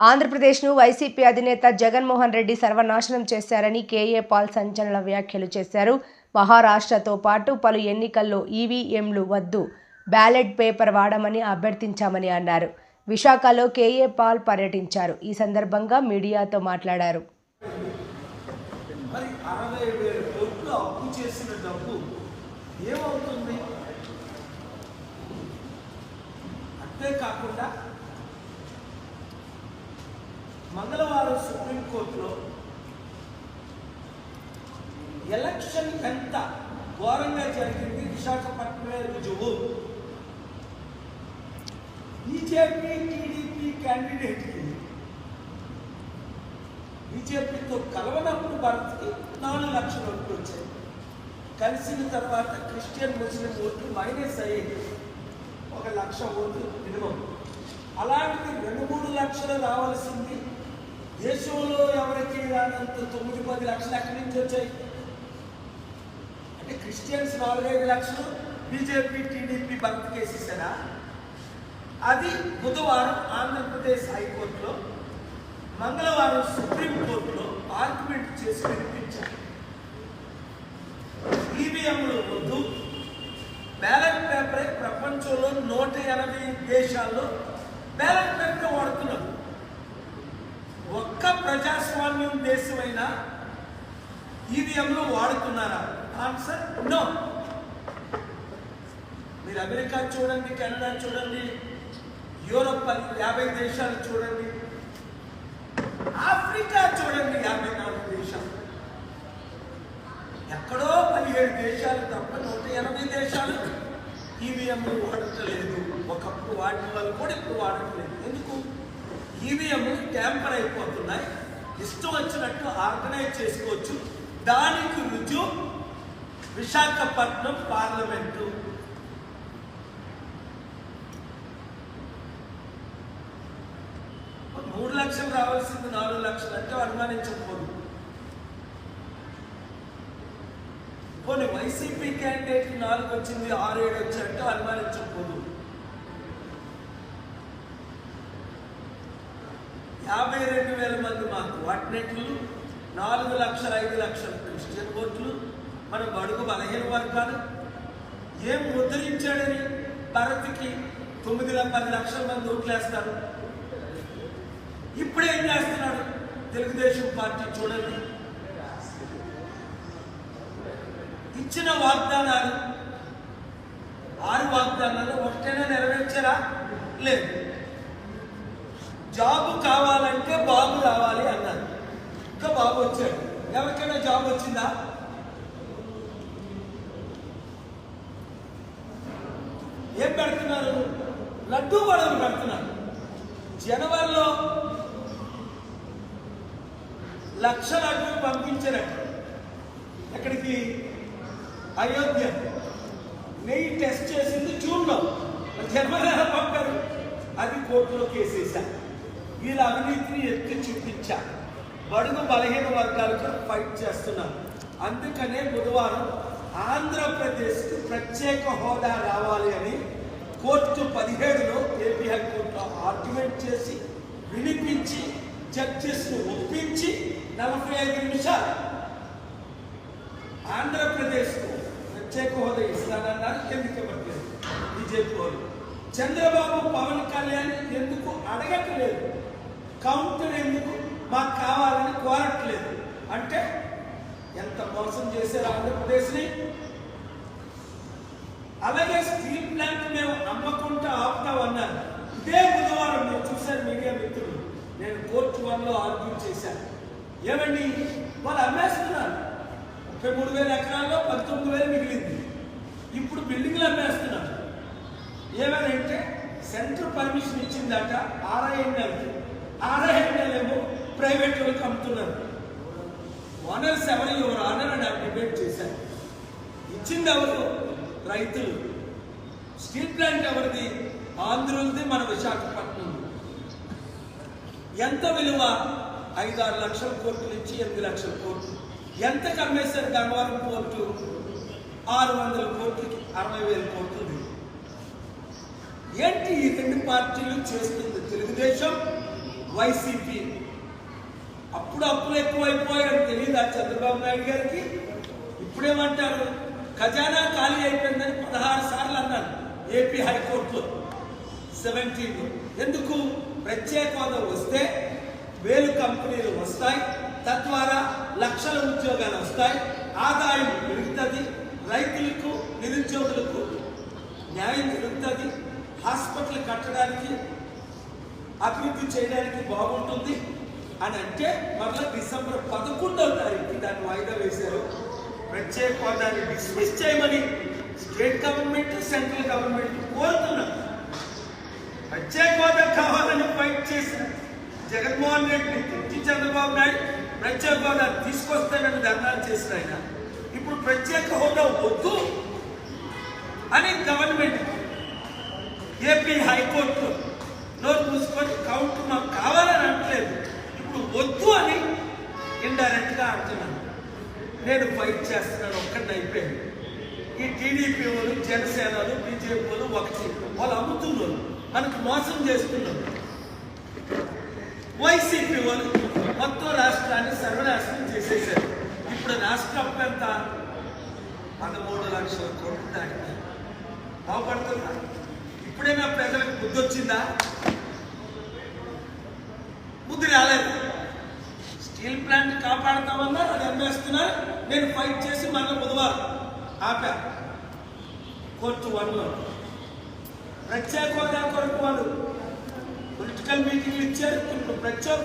ఆంధ్రప్రదేశ్ను వైసీపీ అధినేత జగన్మోహన్ రెడ్డి సర్వనాశనం చేశారని కేఏ పాల్ సంచలన వ్యాఖ్యలు చేశారు. మహారాష్ట్రతో పాటు పలు ఎన్నికల్లో ఈవీఎంలు వద్దు బ్యాలెట్ పేపర్ వాడమని అభ్యర్థించామని అన్నారు. విశాఖలో కేఏ పాల్ పర్యటించారు. ఈ సందర్భంగా మీడియాతో మాట్లాడారు. అంతేకాకుండా అరవై వేల కోట్లు అప్పు చేసిన డబ్బు ఏమవుతుంది అంతేకాకుండా మంగళవారం సుప్రీంకోర్టులో ఎలక్షన్ ఎంత ఘోరంగా జరిగింది విశాఖపట్నమే రుజువు. బీజేపీ టీడీపీ క్యాండిడేట్కి బీజేపీతో కలవనప్పుడు భారత్కి నాలుగు లక్షల ఓట్లు వచ్చాయి. కలిసిన తర్వాత క్రిస్టియన్ ముస్లిం ఓట్లు మైనస్ అయ్యేది ఒక లక్ష ఓట్లు మినిమం. అలాంటిది రెండు మూడు లక్షలు రావాల్సింది దేశంలో ఎవరికి అంత తొమ్మిది పది లక్షలు ఎక్కడి నుంచి వచ్చాయి? అంటే క్రిస్టియన్స్ నాలుగైదు లక్షలు బీజేపీ టీడీపీ బతికేసేసారా అది బుధవారం ఆంధ్రప్రదేశ్ హైకోర్టులో మంగళవారం సుప్రీంకోర్టులో ఆర్గ్యుమెంట్ చేసి వినిపించారు. ఈవీఎంలు వద్దు. బ్యాలెట్ పేపరే ప్రపంచంలో నూట ఎనభై దేశాల్లో బ్యాలెట్ పేపర్ వాడుతున్నారు ఒక్క ప్రజాస్వామ్యం ఈవీఎంలు వాడుతున్నారా? ఆన్సర్ నో మీరు అమెరికా చూడండి కెనడా చూడండి యూరోప్ యాభై దేశాలు చూడండి ఆఫ్రికా చూడండి యాభై నాలుగు దేశాలు. ఎక్కడో పదిహేడు దేశాలు తప్ప నూట ఎనభై దేశాలు ఈవీఎంలు వాడట్లేదు. ఒకప్పుడు వాడిన వాళ్ళు కూడా ఇప్పుడు వాడట్లేదు. ఎందుకు? ఈవీఎంలు ట్యాంపర్ అయిపోతున్నాయి. ఇష్టం వచ్చినట్టు ఆర్గనైజ్ చేసుకోవచ్చు. దానికి రుజువు విశాఖపట్నం పార్లమెంటు. మూడు లక్షలు రావాల్సింది నాలుగు లక్షలు అంటే అనుమానించకపోదు. కొన్ని వైసీపీ క్యాండిడేట్ నాలుగు వచ్చింది ఆరు ఏడు వచ్చాయంటే అనుమానించకపోదు. యాభై రెండు వేల మంది మాకు వాటినెట్లు నాలుగు లక్షల ఐదు లక్షల క్రిస్టియన్ ఓట్లు మన బడుగు బలహీన వర్గాలు. ఏం ముద్రించాడని భారత్కి తొమ్మిది పది లక్షల మంది ఓట్లేస్తారు ఇప్పుడు ఏం చేస్తున్నాడు? తెలుగుదేశం పార్టీ చూడండి. ఇచ్చిన వాగ్దానాలు ఆరు వాగ్దానాలు ఒకటైనా నెరవేర్చారా? లేదు. జాబ్ కావాలంటే బాబు రావాలి అన్నారు. ఇంకా బాబు వచ్చాడు. ఎవరికైనా జాబ్ వచ్చిందా? ఏం పెడుతున్నారు? లడ్డూ గొడవలు పెడుతున్నారు. జనవరిలో లక్ష లడ్డూలు పంపించారట. ఎక్కడికి? అయోధ్య. నెయ్యి టెస్ట్ చేసింది జూన్లో. జనవరి ఎలా పంపారు. అది కోర్టులో కేసేసా వీళ్ళ అవినీతిని ఎత్తి చూపించా. బడుగు బలహీన వర్గాలతో ఫైట్ చేస్తున్నారు అందుకనే బుధవారం ఆంధ్రప్రదేశ్కు ప్రత్యేక హోదా రావాలి అని కోర్టు పదిహేడులో ఏపీ హైకోర్టులో ఆర్గ్యుమెంట్ చేసి వినిపించి జడ్జెస్ను ఒప్పించి నలభై ఐదు నిమిషాలు ఆంధ్రప్రదేశ్కు ప్రత్యేక హోదా ఇస్తానన్నారు ఎందుకు ఇవ్వట్లేదు బీజేపీ వాళ్ళు. చంద్రబాబు పవన్ కళ్యాణ్ ఎందుకు అడగట్లేదు? కౌంటర్ ఎందుకు? మాకు కావాలని కోరట్లేదు. అంటే ఎంత మోసం చేశారు ఆంధ్రప్రదేశ్ని? అలాగే స్టీల్ ప్లాంట్ మేము నమ్మకుండా ఆపుతామన్నారు ఇదే బుధవారం మీరు చూశారు మీడియా మిత్రులు. నేను కోర్టు వన్లో ఆర్గ్యూ చేశాను. ఏమండి? వాళ్ళు అమ్మేస్తున్నారు. ముప్పై మూడు వేల ఎకరాల్లో పంతొమ్మిది వేలు మిగిలింది. ఇప్పుడు బిల్డింగ్లు అమ్మేస్తున్నారు. ఏమనంటే సెంటర్ పర్మిషన్ ఇచ్చిందట ఆర్ఐఎన్ఎల్కి. ఆర్ఐఎన్ఎల్ ప్రైవేట్ వాళ్ళకి అమ్ముతున్నారు. ఓనర్స్ ఎవరు ఎవరు ఆనర్ అని డిబేట్ చేశారు. ఇచ్చింది ఎవరు? రైతులు. స్టీల్ ప్లాంట్ ఎవరిది? ఆంధ్రులది మన విశాఖపట్నం. ఎంత విలువ? ఐదు ఆరు లక్షల కోట్లు నుంచి ఎనిమిది లక్షల కోట్లు. ఎంత కమ్మేశారు గంగవరం పోర్టు? ఆరు వందల కోట్లకి అరవై వేల కోట్లు ఏంటి ఈ రెండు పార్టీలు చేస్తుంది తెలుగుదేశం? వైసీపీ. అప్పుడు అప్పులు ఎక్కువైపోయాడు. ఆ చంద్రబాబు నాయుడు గారికి? ఇప్పుడేమంటారు? ఖజానా ఖాళీ అయిపోయిందని పదహారు సార్లు అన్నారు. ఏపీ హైకోర్టులో. సెవెంటీన్ ఎందుకు? ప్రత్యేక హోదా వస్తే వేలు కంపెనీలు వస్తాయి. తద్వారా లక్షల ఉద్యోగాలు వస్తాయి. ఆదాయం పెరుగుతుంది. రైతులకు నిరుద్యోగులకు న్యాయం జరుగుతుంది. హాస్పిటల్ కట్టడానికి అభివృద్ధి చేయడానికి బాగుంటుంది అని అంటే మరలా డిసెంబర్ పదకొండవ తారీఖు దాన్ని వాయిదా వేశారు. ప్రత్యేక హోదాన్ని డిస్మిస్ చేయమని స్టేట్ గవర్నమెంట్ సెంట్రల్ గవర్నమెంట్ కోరుతున్నారు. ప్రత్యేక హోదా కావాలని ఫైట్ చేసిన జగన్మోహన్ రెడ్డి తిట్టి చంద్రబాబు నాయుడు ప్రత్యేక హోదా తీసుకొస్తానని ధర్నాలు చేసిన ఆయన. ఇప్పుడు ప్రత్యేక హోదా వద్దు అని గవర్నమెంట్ ఏపీ హైకోర్టు నోరు మూసుకొని కౌంట్ మాకు కావాలని అనట్లేదు. ఇప్పుడు వద్దు అని ఇండైరెక్ట్గా అంటున్నాను. నేను ఫైట్ చేస్తున్నాను ఒక్కడిని అయిపోయింది. ఈ టీడీపీ వాళ్ళు జనసేనలు బీజేపీ వాళ్ళు ఒకటి. వాళ్ళు అమ్ముతున్నారు. మనకు మోసం చేస్తున్నారు. వైసీపీ వాళ్ళు మొత్తం రాష్ట్రాన్ని సర్వనాశనం చేసేసారు ఇప్పుడు రాష్ట్రం ఎంత? పదమూడు లక్షల కోట్లు దాటింది. బాగుపడుతుందా? ఇప్పుడైనా ప్రజలకు బుద్ధి వచ్చిందా? బుద్ధి రాలేదు. స్టీల్ ప్లాంట్ కాపాడుతామన్నారు అది అమ్మేస్తున్నారు నేను ఫైట్ చేసి మళ్ళీ బుధవారం ఆపా. కోర్టు వన్లో. ప్రత్యేక హోదా కొరకు వాళ్ళు పొలిటికల్ మీటింగ్లు ఇచ్చారు ఇప్పుడు ప్రత్యేక